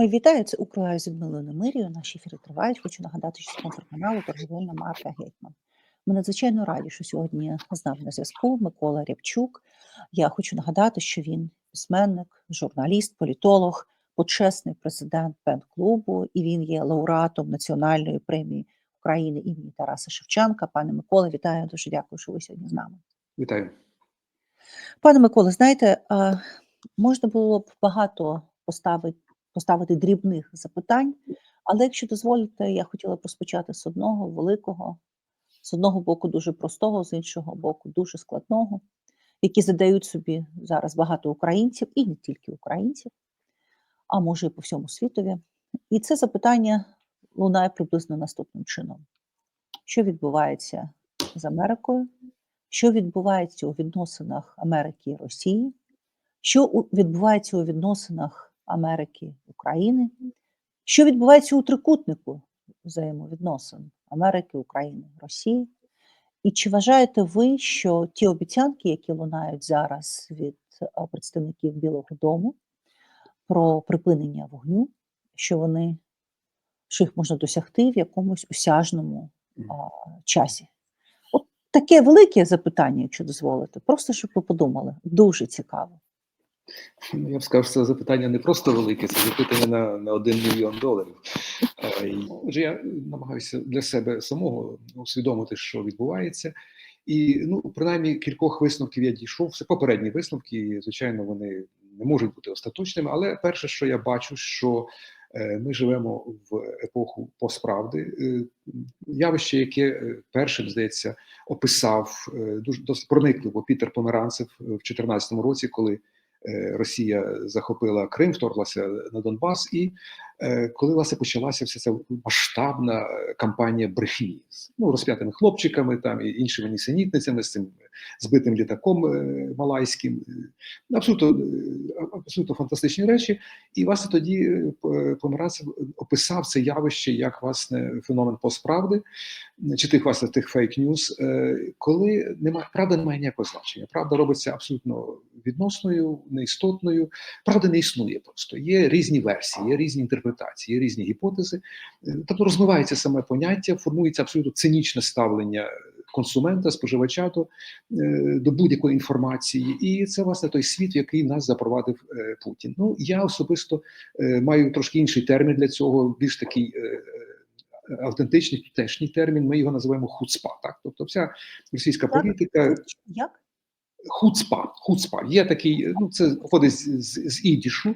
Ой, вітаю, це Укрлайв з Людмилою Немирією. Наші ефіри тривають. Хочу нагадати, що спонсор каналу торговельна марка Гетьман. Ми надзвичайно раді, що сьогодні з нами на зв'язку Микола Рябчук. Я хочу нагадати, що він письменник, журналіст, політолог, почесний президент пен-клубу, і він є лауреатом Національної премії України імені Тараса Шевченка. Пане Миколе, вітаю. Дуже дякую, що ви сьогодні з нами. Вітаю. Пане Миколе, знаєте, можна було б багато поставити, поставити дрібних запитань, але якщо дозволите, я хотіла б розпочати з одного великого, з одного боку дуже простого, з іншого боку дуже складного, які задають собі зараз багато українців, і не тільки українців, а може і по всьому світові. І це запитання лунає приблизно наступним чином: що відбувається з Америкою? що відбувається у відносинах Америки і Росії, що відбувається у відносинах Америки України, що відбувається у трикутнику взаємовідносин Америки, України, Росії. І чи вважаєте ви, що ті обіцянки, які лунають зараз від е, представників Білого Дому про припинення вогню, що вони що їх можна досягти в якомусь осяжному а, часі? От таке велике запитання, якщо дозволите, просто щоб ви подумали. Дуже цікаво. Ну, Я б сказав, що це запитання не просто велике, це запитання на, на один мільйон доларів. Е, Отже, я намагаюся для себе самого усвідомити, що відбувається. І ну, принаймні кількох висновків я дійшов. Це попередні висновки, і, звичайно, вони не можуть бути остаточними. Але перше, що я бачу, що е, ми живемо в епоху постправди. Е, Явище, яке першим, здається, описав дуже досить проникливо Пітер Померанцев в 2014 році, коли Росія захопила Крим, вторглася на Донбас, і коли власне почалася вся ця масштабна е, кампанія брехні з ну, розп'ятими хлопчиками там і іншими нісенітницями з цим збитим літаком е, малайським, е, абсолютно, е, абсолютно фантастичні речі. І власне тоді е, Померанцев описав це явище як власне феномен постправди, чи тих власне тих фейк-ньюс, е, коли немає правда не має ніякого значення. Правда робиться абсолютно відносною, неістотною. Правда не існує просто. Є різні версії, є різні інтерпретації, є різні гіпотези. Е, Тобто розвивається саме поняття, формується абсолютно цинічне ставлення консумента, споживача до, е, до будь-якої інформації, і це власне той світ, в який нас запровадив е, Путін. Ну я особисто маю трошки інший термін для цього, більш такий. Автентичний тутешній термін, ми його називаємо хуцпа. Так, тобто, вся російська політика Як? хуцпа. Хуцпа є такий, ну це входить з, з, з ідішу.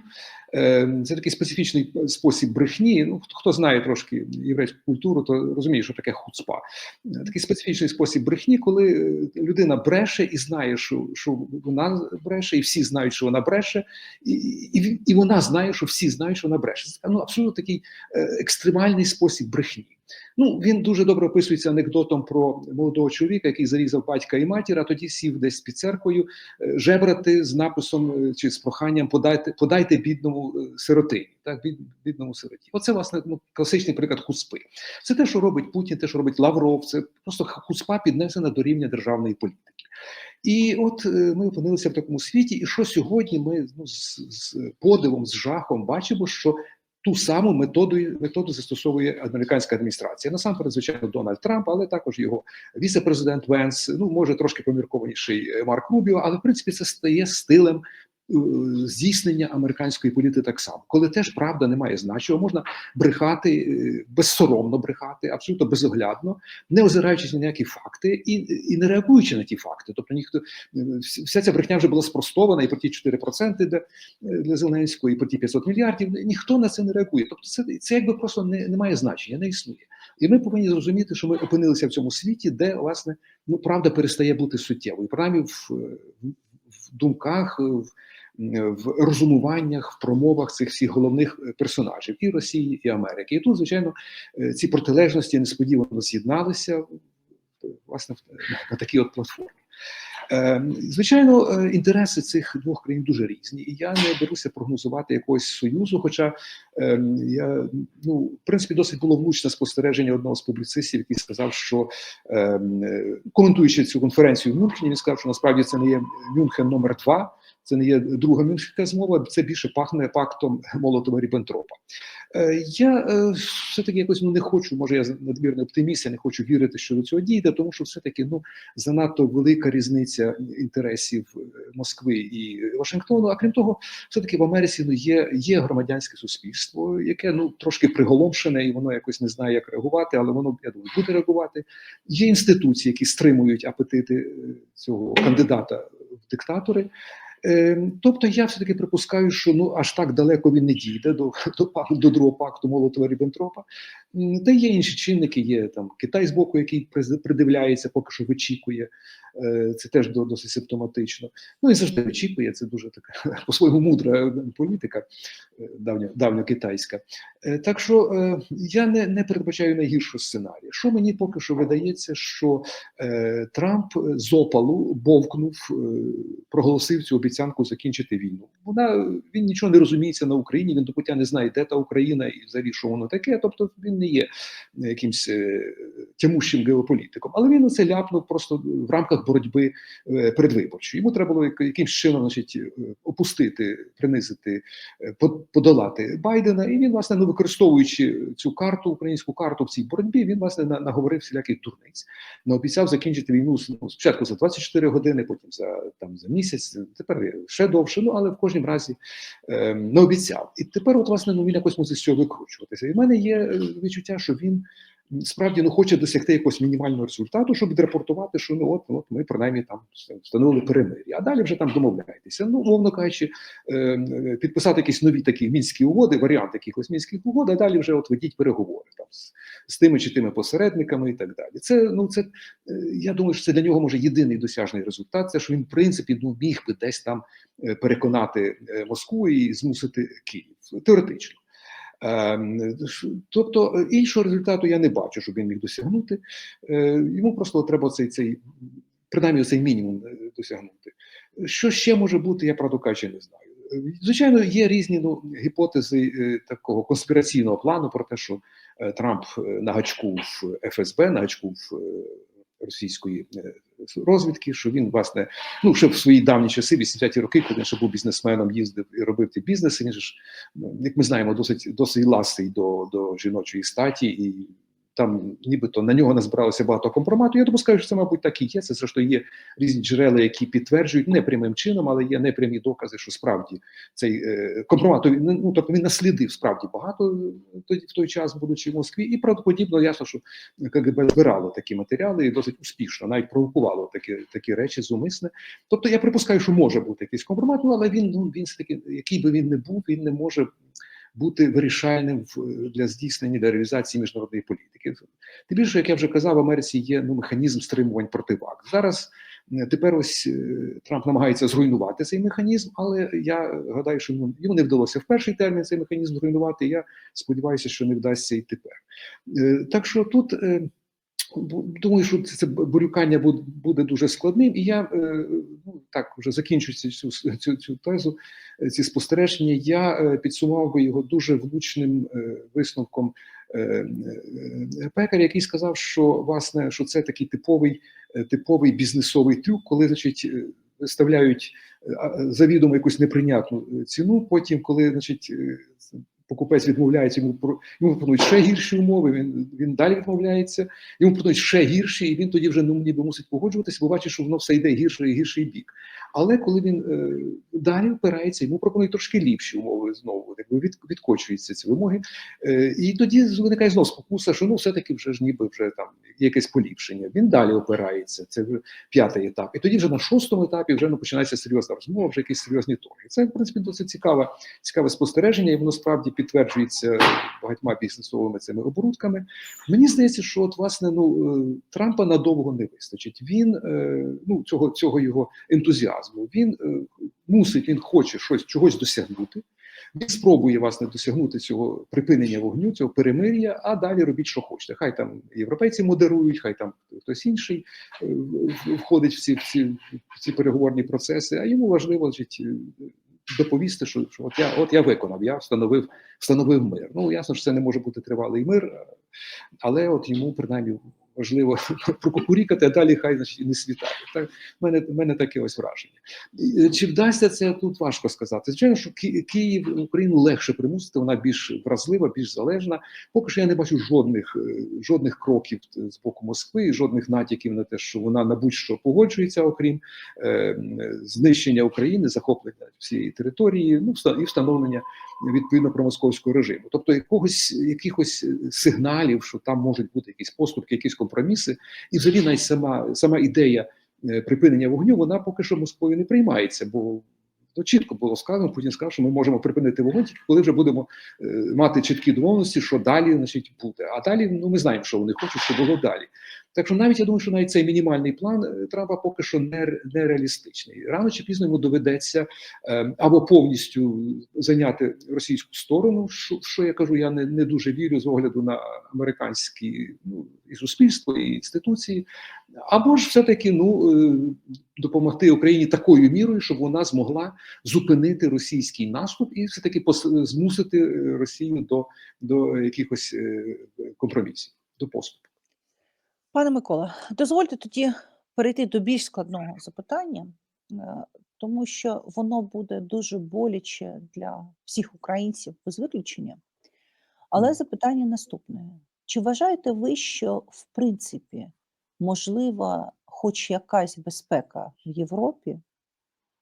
Е, Це такий специфічний спосіб брехні. Ну хто, хто знає трошки єврейську культуру, то розуміє, що таке хуцпа. Е, Такий специфічний спосіб брехні, коли е, людина бреше і знає, що, що вона бреше, і всі знають, що вона бреше, і, і, і вона знає, що всі знають, що вона бреше. Це ну, абсолютно такий е, екстремальний спосіб брехні. Ну, він дуже добре описується анекдотом про молодого чоловіка, який зарізав батька і матір, а тоді сів десь під церквою е, жебрати з написом е, чи з проханням подайте, подайте бідному е, сиротині, так, бід, бідному сироті. Оце, власне, ну, класичний приклад хуцпи. Це те, що робить Путін, те, що робить Лавров, це просто хуцпа піднесена до рівня державної політики. І от ми опинилися в такому світі, і що сьогодні ми ну, з, з подивом, з жахом бачимо, що ту саму методу, методу застосовує американська адміністрація. Насамперед, звичайно, Дональд Трамп, але також його віце-президент Венс, ну може трошки поміркованіший е, Марк Рубіо, але в принципі це стає стилем. Е, Здійснення американської політики так само, коли теж правда не має значення, можна брехати е, безсоромно брехати, абсолютно безоглядно, не озираючись на ніякі факти і, і не реагуючи на ті факти. Тобто ніхто е, вся ця брехня вже була спростована і про ті 4% для, для Зеленського, і про ті 500 мільярдів. Ніхто на це не реагує. Тобто, це, це якби просто не, не має значення, не існує. І ми повинні зрозуміти, що ми опинилися в цьому світі, де власне ну правда перестає бути суттєвою. Принаймні в, в думках, в, в розумуваннях, в промовах цих всіх головних е, персонажів і Росії, і Америки. І тут, звичайно, е, ці протилежності несподівано з'єдналися власне на такій от платформі. Е, Звичайно, інтереси цих двох країн дуже різні, і я не беруся прогнозувати якогось союзу. Хоча я ну в принципі досить було влучне спостереження одного з публіцистів, який сказав, що коментуючи цю конференцію в Мюнхені, він сказав, що насправді це не є Мюнхен номер 2 Це не є друга Мюнхенська змова, це більше пахне пактом Молотова Ріббентропа. Е, Я е, все-таки якось ну, не хочу, може я надмірний оптиміст, я не хочу вірити, що до цього дійде, тому що все-таки ну, занадто велика різниця інтересів е, Москви і Вашингтону. А крім того, все-таки в Америці ну, є, є громадянське суспільство, яке ну, трошки приголомшене, і воно якось не знає, як реагувати, але воно, я думаю, буде реагувати. Є інституції, які стримують апетити цього кандидата в диктатори. Е, Тобто я все-таки припускаю, що ну аж так далеко він не дійде до, до, до другого пакту Молотова Ріббентропа. Та є інші чинники, є там Китай з боку, який придивляється, поки що вичікує. Е, Це теж до- досить симптоматично. Ну і завжди вичікує. Це дуже така по-своєму мудра е, політика е, давня, давньокитайська. Е, Так що я не, не передбачаю найгіршого сценарію. Що мені поки що видається, що Трамп з опалу бовкнув, проголосив цю обіцянку закінчити війну. Вона він нічого не розуміється на Україні. Він до пуття не знає, де та Україна і взагалі що воно таке. Тобто він не є якимсь е, тямущим геополітиком, але він це ляпнув просто в рамках боротьби е, передвиборчої. Йому треба було якимсь чином, значить, е, опустити, принизити, е, подолати Байдена. І він, власне, ну використовуючи цю карту, українську карту в цій боротьбі, він власне на- наговорив всіляких дурниць. Наобіцяв закінчити війну ну, спочатку за 24 години, потім за там за місяць. Тепер ще довше. Ну але в кожному разі е, не обіцяв. І тепер, от власне, ну він якось мусить з цього викручуватися. І в мене є е, відчуття, що він. Справді ну хоче досягти якогось мінімального результату, щоб відрапортувати, що ну от, от ми принаймні там встановили перемир'я. А далі вже там домовляєтеся. Ну, умовно кажучи, е, е, підписати якісь нові такі мінські угоди, варіант якихось мінських угод, а далі вже от ведіть переговори там з, з тими чи тими посередниками і так далі. Це ну це е, я думаю, що це для нього може єдиний досяжний результат. Це що він в принципі ну міг би десь там е, переконати Москву і змусити Київ теоретично. Ем, Тобто е, іншого результату я не бачу, щоб він міг досягнути. Е, Йому просто треба цей цей принаймні цей мінімум е, досягнути. Що ще може бути, я правду кажучи, не знаю. Звичайно, є різні ну, гіпотези такого конспіраційного плану про те, що Трамп на гачку в ФСБ, на гачку в російської розвідки, що він, власне, ну ще в свої давні часи, 80-ті роки, коли він ще був бізнесменом, їздив і робив ті бізнеси. Він ж, ну, як ми знаємо, досить досить ласий до, до жіночої статі і. Там нібито на нього назбиралося багато компромату. Я допускаю, що це, мабуть, так і є. Це зрештою є різні джерела, які підтверджують не прямим чином, але є непрямі докази, що справді цей е, компромат ну тобто він наслідив справді багато е, в той час, будучи в Москві, і правдоподібно ясно, що КГБ збирало такі матеріали і досить успішно, навіть провокувало такі такі речі зумисне. Тобто я припускаю, що може бути якийсь компромат, ну, але він ну він таки, який би він не був, він не може бути вирішальним для здійснення для реалізації міжнародної політики. Тим більше, як я вже казав, в Америці є ну механізм стримувань противаг. Зараз е, тепер ось е, Трамп намагається зруйнувати цей механізм, але я гадаю, що йому, йому не вдалося в перший термін цей механізм зруйнувати. Я сподіваюся, що не вдасться і тепер. Е, Так що тут. Думаю, що це борюкання буде, дуже складним, і я е, ну так вже закінчуючи цю, цю, цю тезу, е, ці спостереження. Я е, підсумував би його дуже влучним висновком пекаря, який сказав, що власне що це такий типовий, типовий бізнесовий трюк, коли значить. Виставляють завідомо якусь неприйнятну ціну. Потім, коли значить, покупець відмовляється, йому йому пропонують ще гірші умови. Він він далі відмовляється, йому пропонують ще гірші, і він тоді вже ну ніби мусить погоджуватися, бо бачить, що воно все йде гірше і гірший бік. Але коли він е, далі впирається, йому пропонують трошки ліпші умови знову, якби від, відкочуються ці вимоги. Е, і тоді виникає знов спокуса, що ну все-таки вже ж ніби вже там якесь поліпшення. Він далі опирається. Це вже п'ятий етап. І тоді вже на шостому етапі вже ну, починається серйозна розмова, вже якісь серйозні торги. Це в принципі досить цікаве, цікаве спостереження, і воно справді підтверджується багатьма бізнесовими цими оборудками. Мені здається, що от власне ну е, Трампа надовго не вистачить. Він ну цього цього його ентузіазму. Він е, мусить, він хоче щось чогось досягнути. Він спробує власне досягнути цього припинення вогню, цього перемир'я, а далі робіть, що хочете. Хай там європейці модерують, хай там хтось інший е, входить в ці, в ці, в ці переговорні процеси. А йому важливо значить, е, доповісти, що, що от я от я виконав, я встановив, встановив мир. Ну ясно, що це не може бути тривалий мир, але от йому принаймні важливо прокукурікати, а далі хай значить, і не світає. Так, в мене, в мене таке ось враження. Е, Чи вдасться це тут важко сказати? Звичайно, що Ки- Київ Україну легше примусити, вона більш вразлива, більш залежна. Поки що я не бачу жодних, е, жодних кроків е, з боку Москви, жодних натяків на те, що вона на будь-що погоджується, окрім е, знищення України, захоплення всієї території, ну і встановлення відповідно промосковського режиму. Тобто, якогось якихось сигналів, що там можуть бути якісь поступки, якісь компроміси, і взагалі навіть сама сама ідея е, припинення вогню, вона поки що Москвою не приймається, бо то чітко було сказано. Путін сказав, що ми можемо припинити вогонь, тільки коли вже будемо е, мати чіткі домовленості, що далі значить буде. А далі ну ми знаємо, що вони хочуть, що було далі. Так що навіть я думаю, що навіть цей мінімальний план е, Трампа поки що не, ре- нереалістичний. Рано чи пізно йому доведеться е, або повністю зайняти російську сторону, що, що я кажу, я не, не дуже вірю з огляду на американські ну, і суспільство, і інституції, або ж все-таки ну, е, допомогти Україні такою мірою, щоб вона змогла зупинити російський наступ і все-таки пос- змусити е, Росію до, до якихось е, компромісів, до поступу. Пане Микола, дозвольте тоді перейти до більш складного запитання, е, тому що воно буде дуже боляче для всіх українців без виключення. Але запитання наступне: чи вважаєте ви, що в принципі можлива хоч якась безпека в Європі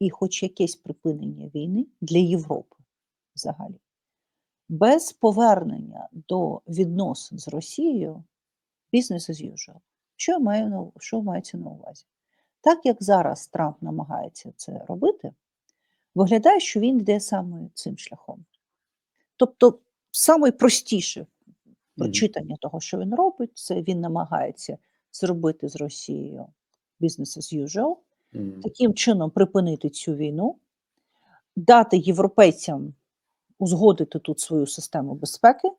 і хоч якесь припинення війни для Європи взагалі? Без повернення до відносин з Росією business as usual. Що, я маю на, що мається на увазі? Так як зараз Трамп намагається це робити, виглядає, що він йде саме цим шляхом. Тобто, найпростіше прочитання того, що він робить, це він намагається зробити з Росією business as usual, таким чином припинити цю війну, дати європейцям узгодити тут свою систему безпеки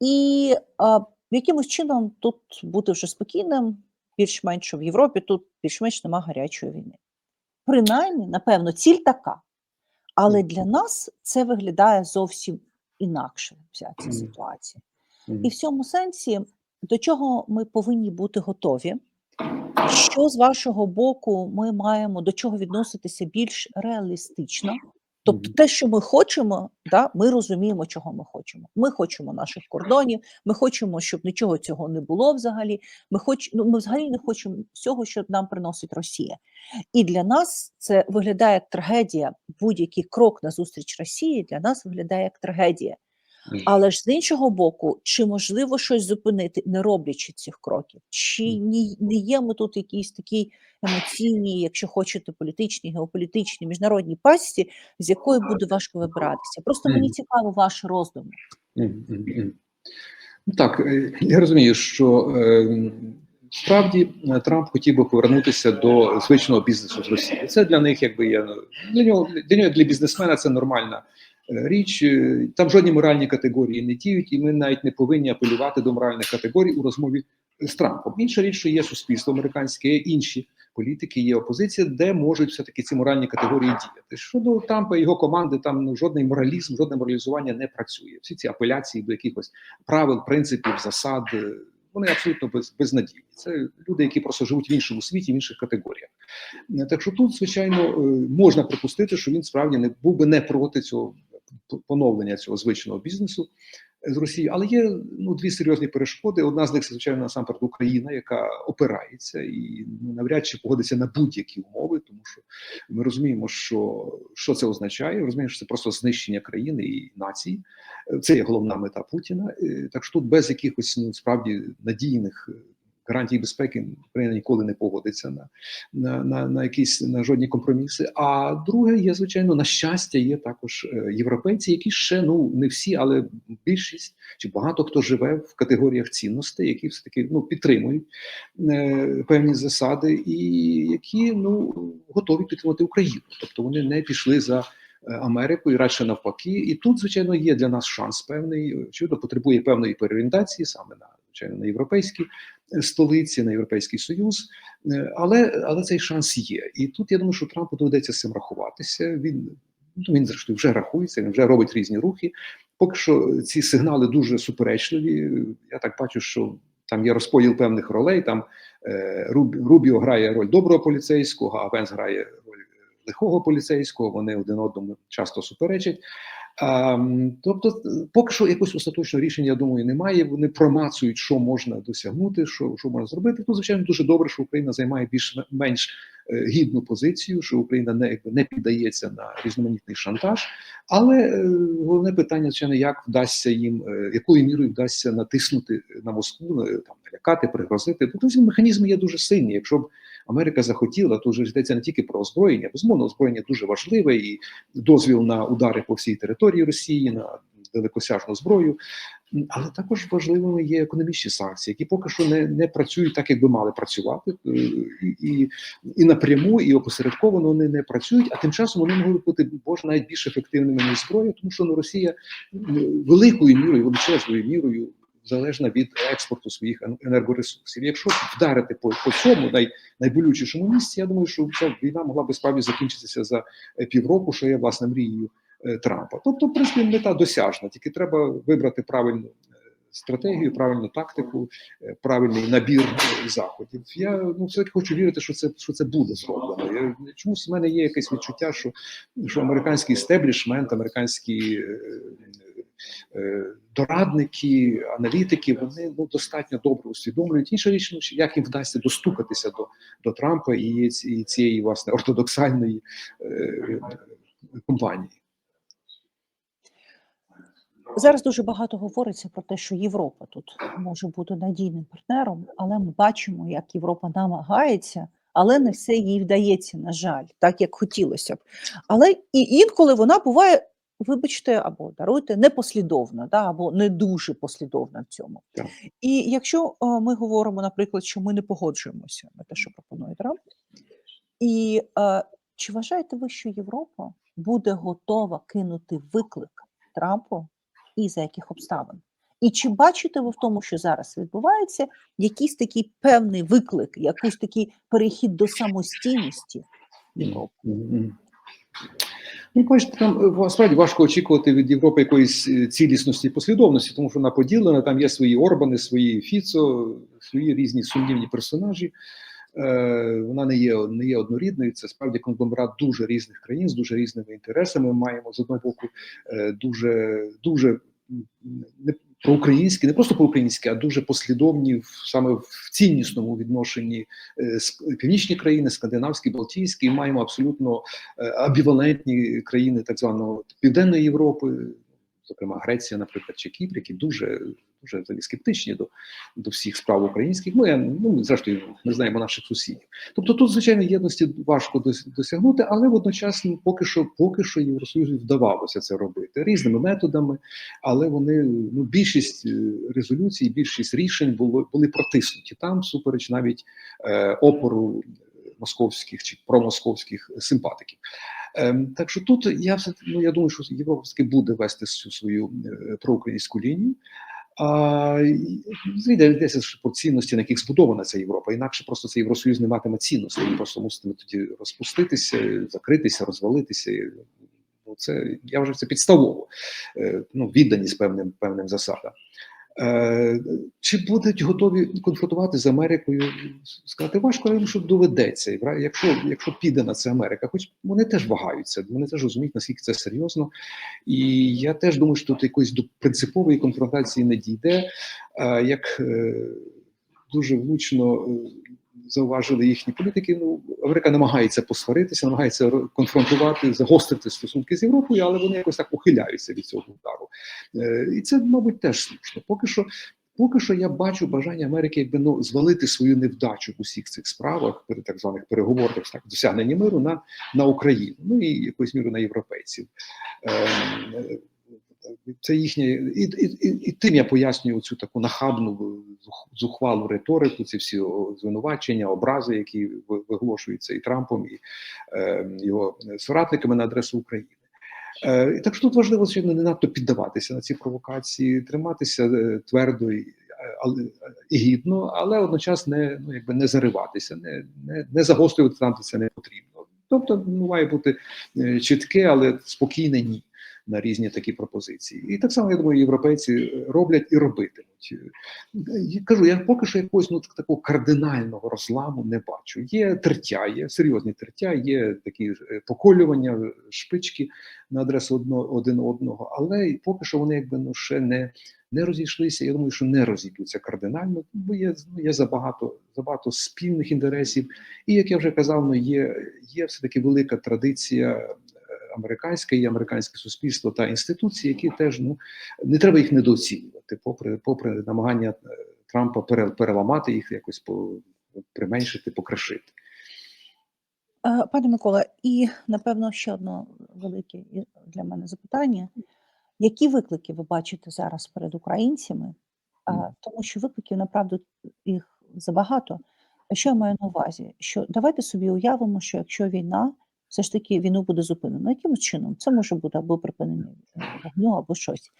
і якимось чином тут бути вже спокійним, більш-менш що в Європі тут більш-менш нема гарячої війни. Принаймні, напевно, ціль така. Але для нас це виглядає зовсім інакше, вся ця ситуація. І в цьому сенсі, до чого ми повинні бути готові, що з вашого боку ми маємо до чого відноситися більш реалістично. Тобто, те, що ми хочемо, да, ми розуміємо, чого ми хочемо. Ми хочемо наших кордонів, ми хочемо, щоб нічого цього не було взагалі. Ми хоч, ну, ми взагалі не хочемо всього, що нам приносить Росія. І для нас це виглядає як трагедія. Будь-який крок на зустріч Росії для нас виглядає як трагедія. Але ж з іншого боку, чи можливо щось зупинити, не роблячи цих кроків? Чи ні, не є ми тут якісь такі емоційні, якщо хочете, політичні, геополітичні, міжнародні пасті, з якої буде важко вибиратися? Просто мені цікаво ваші роздуми. Ну, Так, е, я розумію, що е, справді е, Трамп хотів би повернутися до звичного бізнесу з Росії. Це для них, якби я для нього для нього, для бізнесмена, це нормальна річ. Е, Там жодні моральні категорії не діють, і ми навіть не повинні апелювати до моральних категорій у розмові з Трампом. Інша річ, що є суспільство американське, є інші політики, є опозиція, де можуть все таки ці моральні категорії діяти. Щодо Трампа і його команди, там ну, жодний моралізм, жодне моралізування не працює. Всі ці апеляції до якихось правил, принципів, засад. е, Вони абсолютно без, безнадійні. Це люди, які просто живуть в іншому світі, в інших категоріях. Е, Так що тут, звичайно, е, можна припустити, що він справді не був би не проти цього поновлення цього звичного бізнесу з Росією. Але є ну дві серйозні перешкоди. Одна з них, звичайно, насамперед Україна, яка опирається і ну, навряд чи погодиться на будь-які умови, тому що ми розуміємо, що, що це означає. Розуміємо, що це просто знищення країни і нації. Е, Це є головна мета Путіна. Е, Так що тут без якихось ну справді надійних. Гарантій безпеки Україна ніколи не погодиться на, на, на, на якісь на жодні компроміси. А друге, є звичайно, на щастя, є також е, європейці, які ще ну не всі, але більшість чи багато хто живе в категоріях цінностей, які все таки ну підтримують е, певні засади, і які ну готові підтримати Україну. Тобто вони не пішли за. е, Америку і радше навпаки, і тут, звичайно, є для нас шанс певний. Очевидно, потребує певної переорієнтації саме на звичайно на європейські е, столиці, на європейський союз. Е, Але але цей шанс є. І тут я думаю, що Трампу доведеться з цим рахуватися. Він ну він зрештою вже рахується, він вже робить різні рухи. Поки що ці сигнали дуже суперечливі. Я так бачу, що там є розподіл певних ролей. Там е, Руб, Рубіо грає роль доброго поліцейського, а Венс грає роль лихого поліцейського. Вони один одному часто суперечать. А, м, тобто, е, поки що якогось остаточного рішення, я думаю, немає. Вони промацують, що можна досягнути, що, що можна зробити. Тут, звичайно, дуже добре, що Україна займає більш-менш е, гідну позицію, що Україна не, не піддається на різноманітний шантаж. Але е, головне питання, звичайно, як вдасться їм, якою мірою вдасться натиснути на Москву, там налякати, пригрозити. Бо ці механізми є дуже сильні. Якщо б Америка захотіла, то вже йдеться не тільки про озброєння. Безумовно, озброєння дуже важливе і дозвіл на удари по всій території Росії, на далекосяжну зброю. Але також важливими є економічні санкції, які поки що не, не працюють так, як би мали працювати, Е, і, і напряму, і опосередковано вони не працюють. А тим часом вони могли бути боже навіть більш ефективними ніж зброя, тому що ну, Росія великою мірою, величезною мірою залежна від експорту своїх енергоресурсів. Якщо вдарити по, по цьому най, найболючішому місці, я думаю, що ця війна могла би справді закінчитися за е, півроку, що є власне мрією е, Трампа. Тобто, в принципі, мета досяжна, тільки треба вибрати правильну е, стратегію, правильну тактику, правильний набір заходів. Я ну все таки хочу вірити, що це що це буде зроблено. Я, чомусь в мене є якесь відчуття, що, що американський стеблішмент, американські дорадники, аналітики, вони ну достатньо добре усвідомлюють. Інша річ, ну, як їм вдасться достукатися до, до Трампа і цієї власне ортодоксальної е, компанії. Зараз дуже багато говориться про те, що Європа тут може бути надійним партнером, але ми бачимо, як Європа намагається, але не все їй вдається, на жаль, так як хотілося б. Але і інколи вона буває, вибачте, або даруйте, непослідовна, да, або не дуже послідовна в цьому. Так. І якщо е, ми говоримо, наприклад, що ми не погоджуємося на те, що пропонує Трамп, і е, чи вважаєте ви, що Європа буде готова кинути виклик Трампу і за яких обставин? І чи бачите ви в тому, що зараз відбувається, якийсь такий певний виклик, якийсь такий перехід до самостійності Європи? Ну, бачите, там насправді важко очікувати від Європи якоїсь е, цілісності і послідовності, тому що вона поділена, там є свої Орбани, свої Фіцо, свої різні сумнівні персонажі. Е, Вона не є, не є однорідною. Це справді конгломерат дуже різних країн з дуже різними інтересами. Ми маємо з одного боку е, дуже дуже проукраїнські, не просто проукраїнські, а дуже послідовні в саме в ціннісному відношенні е, північні країни, скандинавські, балтійські. І маємо абсолютно абівалентні країни так званого Південної Європи, зокрема Греція, наприклад, чи Кіпр, які дуже дуже скептичні до, до всіх справ українських. Я ну зрештою ми знаємо наших сусідів. Тобто тут звичайно єдності важко досягнути, але водночас ну, поки що, поки що Євросоюзу вдавалося це робити різними методами, але вони ну більшість е, резолюцій, більшість рішень було були протиснуті там, супереч навіть е, опору московських чи промосковських симпатиків. Ем, так що тут я все ну я думаю, що Європа все-таки буде вести цю свою е, проукраїнську лінію. А йдеться про цінності, на яких збудована ця Європа. Інакше просто цей Євросоюз не матиме цінностей. Він просто муситиме тоді розпуститися, закритися, розвалитися. Ну, це я вже це підставово. Е, ну, відданість певним певним засадам. Е, чи будуть готові конфронтувати з Америкою? Сказати важко, але що доведеться. Якщо, якщо піде на це Америка, хоч вони теж вагаються, вони теж розуміють, наскільки це серйозно. І я теж думаю, що тут якоїсь до принципової конфронтації не дійде. Е, Як е, дуже влучно зауважили їхні політики, ну Америка намагається посваритися, намагається ро- конфронтувати, загострити стосунки з Європою, але вони якось так ухиляються від цього удару. Е, І це, мабуть, теж слушно. Поки що. Поки що я бачу бажання Америки якби ну звалити свою невдачу в усіх цих справах, при так званих переговорах так досягнення миру на, на Україну, ну і якоюсь міру на європейців. Е, це їхнє і, і, і, і тим я пояснюю цю таку нахабну зухвалу риторику, ці всі звинувачення, образи, які виголошуються і Трампом, і е, його соратниками на адресу України. Е, так що тут важливо звичайно, не надто піддаватися на ці провокації, триматися е, твердо і, але, і гідно, але одночасно не, ну, якби не зариватися, не, не, не загострювати там, де це не потрібно. Тобто ну, має бути е, чітке, але спокійне ні на різні такі пропозиції. І так само, я думаю, європейці роблять і робитимуть. Я кажу, я поки що якогось ну, такого кардинального розламу не бачу. Є тертя, є серйозні тертя, є такі е, поколювання, шпички на адресу одно, один одного, але поки що вони якби ну ще не, не розійшлися. Я думаю, що не розійдуться кардинально, бо є, ну, є забагато, забагато спільних інтересів. І як я вже казав, ну є, є все таки велика традиція американське і американське суспільство та інституції, які теж ну не треба їх недооцінювати, попри попри намагання е, Трампа переламати їх, якось по применшити, покришити. Е, Пане Микола, і напевно ще одне велике для мене запитання. Які виклики ви бачите зараз перед українцями? Тому що викликів направду їх забагато. А що я маю на увазі? Що давайте собі уявимо, що якщо війна, все ж таки війну буде зупинено. Якимось чином це може бути або припинення вогню, або щось.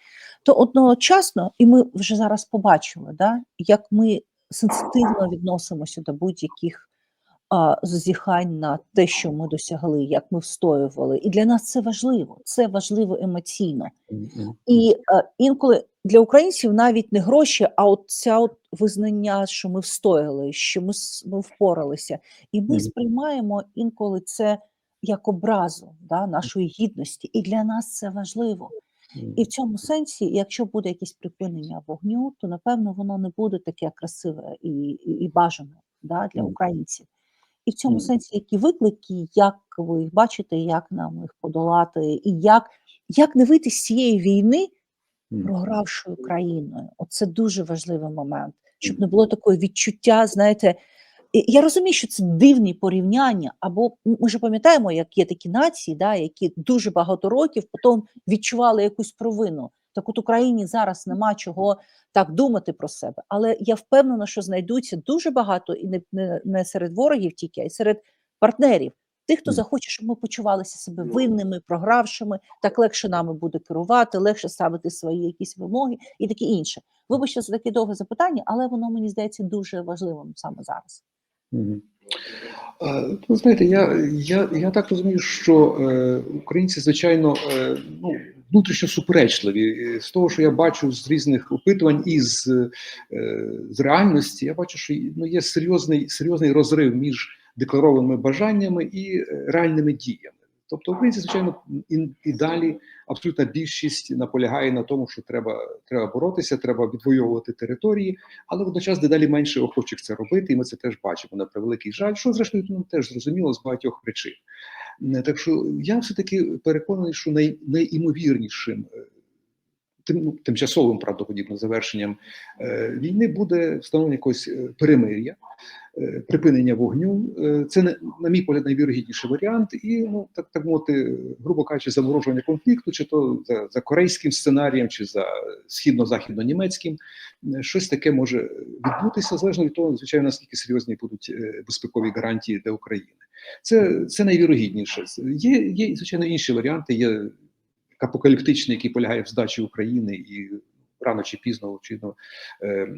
То одночасно, і ми вже зараз побачили, да, як ми сенситивно відносимося до будь-яких а, зазіхань на те, що ми досягли, як ми встоювали. І для нас це важливо. Це важливо емоційно. І е, інколи для українців навіть не гроші, а от ця от визнання, що ми встояли, що ми, ми впоралися. І ми сприймаємо інколи це як образу да, нашої гідності. І для нас це важливо. І в цьому сенсі, якщо буде якесь припинення вогню, то напевно воно не буде таке красиве і, і, і бажане да, для українців. І в цьому сенсі, які виклики, як ви їх бачите, як нам їх подолати, і як, як не вийти з цієї війни, програвшою країною. Оце дуже важливий момент, щоб не було такого відчуття, знаєте. Я розумію, що це дивні порівняння, або ми ж пам'ятаємо, як є такі нації, да, які дуже багато років потім відчували якусь провину. Так от Україні зараз нема чого так думати про себе. Але я впевнена, що знайдуться дуже багато і не, не, не серед ворогів тільки, а й серед партнерів. Тих, хто захоче, щоб ми почувалися себе винними, програвшими, так легше нами буде керувати, легше ставити свої якісь вимоги і таке інше. Вибачте за таке довге запитання, але воно мені здається дуже важливим саме зараз. Е, Ви знаєте, я, я, я так розумію, що е, українці, звичайно, е, ну, внутрішньо суперечливі. З того, що я бачу з різних опитувань і з, е, з реальності, я бачу, що ну, є серйозний, серйозний розрив між декларованими бажаннями і е, реальними діями. Тобто українці, звичайно, і, і далі абсолютна більшість наполягає на тому, що треба, треба боротися, треба відвоювати території, але водночас дедалі менше охочих це робити, і ми це теж бачимо на превеликий жаль, що зрештою ну, теж зрозуміло з багатьох причин. Е, Так що я все таки переконаний, що най, найімовірнішим. Тим, ну, тимчасовим правдоподібно завершенням е, війни буде встановлення якогось е, перемир'я, е, припинення вогню. Е, це на мій погляд найвірогідніший варіант, і ну так так мовити, грубо кажучи, заморожування конфлікту, чи то за, за корейським сценарієм, чи за східно-західно-німецьким, Е, щось таке може відбутися залежно від того, звичайно, наскільки серйозні будуть е, безпекові гарантії для України. Це це найвірогідніше. Є, є звичайно інші варіанти. Є апокаліптичний, який полягає в здачі України, і рано чи пізно, очевидно, е,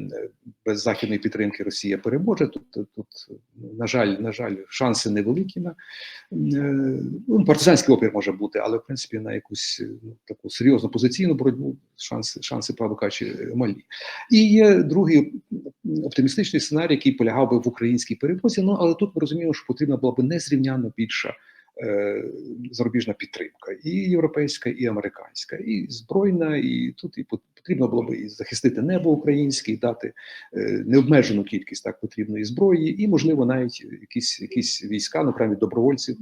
без західної підтримки Росія переможе. Тут, тут, на жаль, на жаль, шанси невеликі на е, ну, партизанський опір може бути, але в принципі на якусь ну, таку серйозну позиційну боротьбу шанси, шанси правду кажучи, малі. І є другий оптимістичний сценарій, який полягав би в українській перемозі. Ну але тут ми розуміємо, що потрібна була б незрівняно більша зарубіжна підтримка, і європейська, і американська, і збройна, і тут і пот- потрібно було б і захистити небо українське, і дати е, необмежену кількість так потрібної зброї, і можливо навіть якісь якісь війська, ну прямо добровольців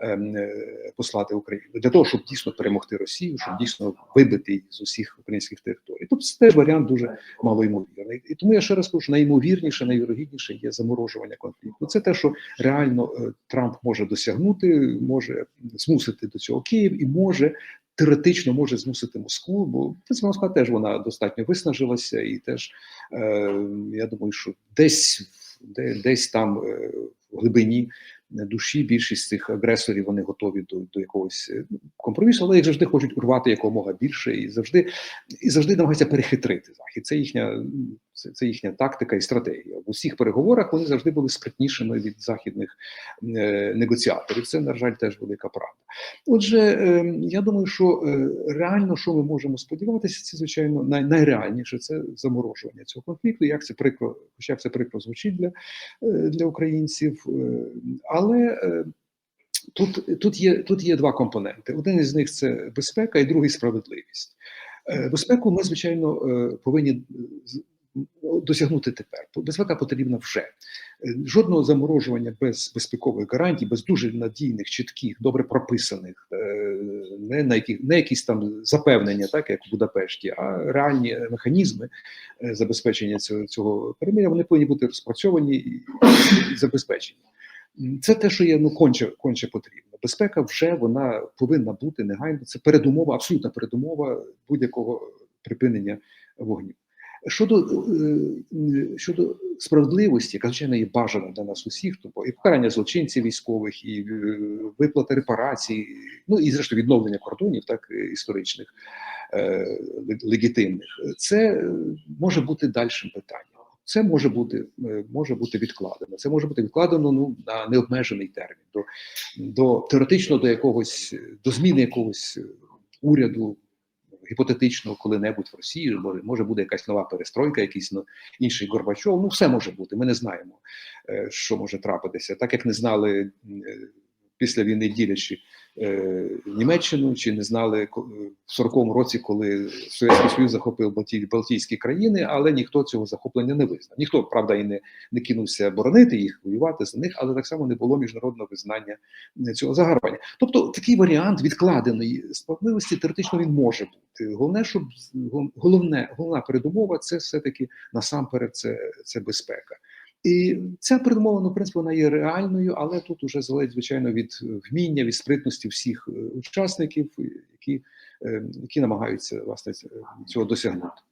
ем, е, послати Україну для того, щоб дійсно перемогти Росію, щоб дійсно вибити її з усіх українських територій. Тобто це варіант дуже малоймовірний. І тому я ще раз кажу, що найімовірніше, найвірогідніше є заморожування конфлікту. Це те, що реально е, Трамп може досягнути, може змусити до цього Київ і може. Теоретично може змусити Москву, бо Москва теж вона достатньо виснажилася, і теж е, я думаю, що десь де, десь там е, в глибині душі більшість цих агресорів вони готові до, до якогось е, компромісу, але їх завжди хочуть урвати якомога більше і завжди і завжди намагаються перехитрити захід. Це їхня Це, це їхня тактика і стратегія. В усіх переговорах вони завжди були спритнішими від західних е, негоціаторів. Це, на жаль, теж велика правда. Отже, е, я думаю, що е, реально, що ми можемо сподіватися, це звичайно най, найреальніше це заморожування цього конфлікту. Як це прикро, хоча це прикро звучить для, е, для українців, е, але е, тут, тут, є, тут є два компоненти. Один із них це безпека, і другий справедливість. Е, Безпеку ми, звичайно, е, повинні досягнути тепер. Безпека потрібна вже. Е, Жодного заморожування без безпекових гарантій, без дуже надійних, чітких, добре прописаних, е, не на які не якісь там запевнення, так як у Будапешті, а реальні механізми е, забезпечення цього, цього перемир'я, вони повинні бути розпрацьовані і забезпечені. Це те, що є ну конче, конче потрібно. Безпека вже вона повинна бути негайно. Це передумова, абсолютна передумова будь-якого припинення вогню. Щодо, е, е, щодо справедливості, яка звичайно є бажана для нас усіх, тобто і покарання злочинців військових, і е, виплата репарацій, ну і зрештою відновлення кордонів, так історичних легітимних, це може бути дальшим питанням. Це може бути може бути відкладено. Це може бути відкладено ну на необмежений термін до, до теоретично до якогось до зміни якогось уряду гіпотетично коли-небудь в Росії, може, може буде якась нова перестройка, якийсь ну, інший Горбачов. Ну, все може бути. Ми не знаємо, е, що може трапитися, так як не знали е, після війни ділячи е, Німеччину, чи не знали е, в 40-му році, коли Совєтський Союз захопив Балті, Балтійські країни, але ніхто цього захоплення не визнав. Ніхто, правда, і не, не кинувся боронити їх, воювати за них, але так само не було міжнародного визнання е, цього загарбання. Тобто такий варіант відкладеної справедливості теоретично він може бути. Головне, щоб гол- головне, головна передумова це все-таки насамперед це, це безпека. І ця передумова, ну, в принципі, вона є реальною, але тут уже залежить, звичайно, від е, вміння, від спритності всіх е, учасників, е, які, які намагаються власне цього досягнути.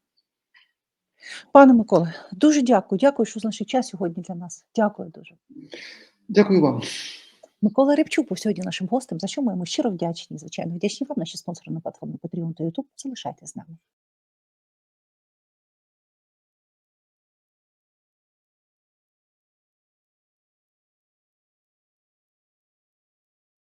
Пане Миколе, дуже дякую. Дякую, що знайшли час сьогодні для нас. Дякую дуже. Дякую вам. Микола Рибчук був сьогодні нашим гостем, за що ми йому щиро вдячні. Звичайно, вдячні вам, наші спонсори на платформі Patreon та YouTube. Залишайтесь з нами.